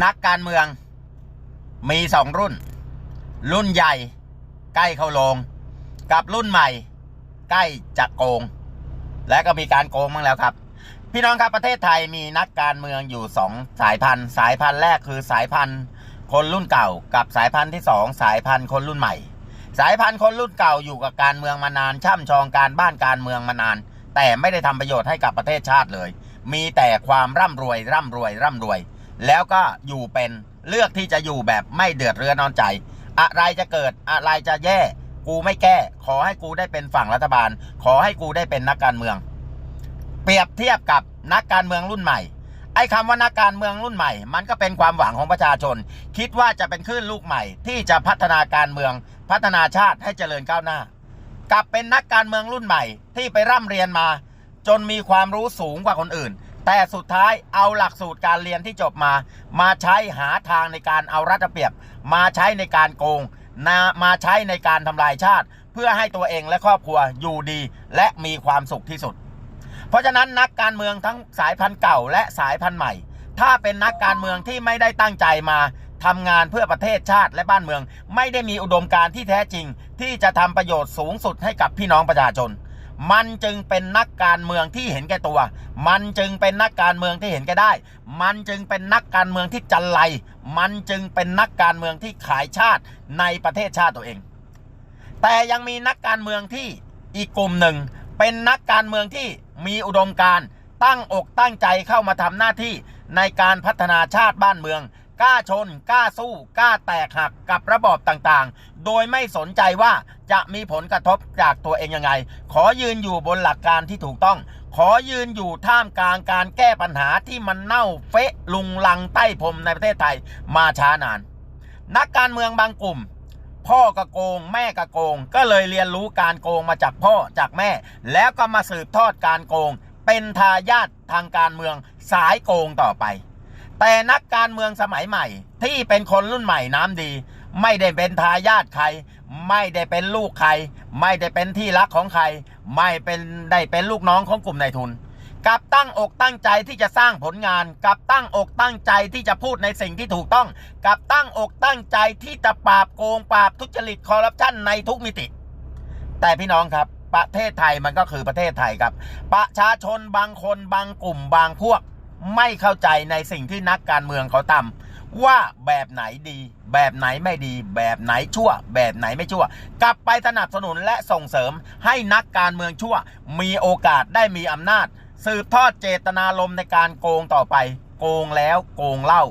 นักการเมือง มีสองรุ่น รุ่นใหญ่ ใกล้เข้าลง กับรุ่นใหม่ ใกล้จะโกง และก็มีการโกงบ้างแล้วครับ พี่น้องครับประเทศไทยมีนักการเมืองอยู่สองสายพันธุ์ สายพันธุ์แรกคือสายพันธุ์ คนรุ่นเก่า กับสายพันธุ์ที่สองสายพันธุ์คนรุ่นใหม่ สายพันธุ์คนรุ่นเก่าอยู่กับการเมืองมานานช่ำชองการบ้านการเมืองมานาน แต่ไม่ได้ทำประโยชน์ให้กับประเทศชาติเลย มีแต่ความร่ำรวยร่ำรวยร่ำรวย แล้วก็อยู่เป็นเลือกที่จะอยู่แบบไม่เดือดเรือนอนใจ อะไรจะเกิดอะไรจะแย่ กูไม่แก้ ขอให้กูได้เป็นฝั่งรัฐบาล ขอให้กูได้เป็นนักการเมือง เปรียบเทียบกับนักการเมืองรุ่นใหม่ ไอ้คำว่านักการเมืองรุ่นใหม่ มันก็เป็นความหวังของประชาชน คิดว่าจะเป็นคลื่นลูกใหม่ ที่จะพัฒนาการเมือง พัฒนาชาติให้เจริญก้าวหน้า กลับเป็นนักการเมืองรุ่นใหม่ ที่ไปร่ำเรียนมา จนมีความรู้สูงกว่าคนอื่น แต่สุดท้ายเอาหลักสูตรการเรียนที่จบมา มาใช้หาทางในการเอารัฐเปรียบ มาใช้ในการโกงนามาใช้ในการทำลายชาติ เพื่อให้ตัวเองและครอบครัวอยู่ดี และมีความสุขที่สุด เพราะฉะนั้นนักการเมืองทั้งสายพันธุ์เก่าและสายพันธุ์ใหม่ ถ้าเป็นนักการเมืองที่ไม่ได้ตั้งใจมาทำงานเพื่อประเทศชาติและบ้านเมือง ไม่ได้มีอุดมการณ์ที่แท้จริง ที่จะทำประโยชน์สูงสุดให้กับพี่น้องประชาชน มันจึงเป็นนักการเมืองที่เห็นแก่ตัว มันจึงเป็นนักการเมืองที่เห็นแก่ได้ มันจึงเป็นนักการเมืองที่จันไรมันจึงเป็นนักการเมืองที่ขายชาติในประเทศชาติตัวเอง แต่ยังมีนักการเมืองที่อีกกลุ่มหนึ่ง เป็นนักการเมืองที่มีอุดมการตั้งอกตั้งใจเข้ามาทำหน้าที่ในการพัฒนาชาติบ้านเมือง กล้าชน กล้าสู้ กล้าแตกหักกับระบอบต่างๆ โดยไม่สนใจว่าจะมีผลกระทบจากตัวเองยังไง ขอยืนอยู่บนหลักการที่ถูกต้อง ขอยืนอยู่ท่ามกลางการแก้ปัญหาที่มันเน่าเฟะลุงลังใต้พรมในประเทศไทยมาช้านาน นักการเมืองบางกลุ่มพ่อกระโกงแม่กระโกง ก็เลยเรียนรู้การโกงมาจากพ่อจากแม่ แล้วก็มาสืบทอดการโกง เป็นทายาททางการเมืองสายโกงต่อไป แต่นักการเมืองสมัยใหม่ ที่เป็นคนรุ่นใหม่น้ำดี ไม่ได้เป็นทายาทใคร ไม่ได้เป็นลูกใคร ไม่ได้เป็นที่รักของใคร ไม่เป็นได้เป็นลูกน้องของกลุ่มนายทุนกับตั้งอกตั้งใจที่จะสร้างผลงาน กับตั้งอกตั้งใจที่จะพูดในสิ่งที่ถูกต้อง กับตั้งอกตั้งใจที่จะปราบโกงปราบทุจริตคอร์รัปชันในทุกมิติ แต่พี่น้องครับ ประเทศไทยมันก็คือประเทศไทยครับ ประชาชนบางคนบางกลุ่มบางพวก ไม่เข้าใจในสิ่งที่นักการเมืองเขาทำว่าแบบไหนดี แบบไหนไม่ดี แบบไหนชั่ว แบบไหนไม่ชั่ว กลับไปสนับสนุนและส่งเสริมให้นักการเมืองชั่ว มีโอกาสได้มีอำนาจ สืบทอดเจตนารมณ์ในการโกงต่อไป โกงแล้วโกงเล่า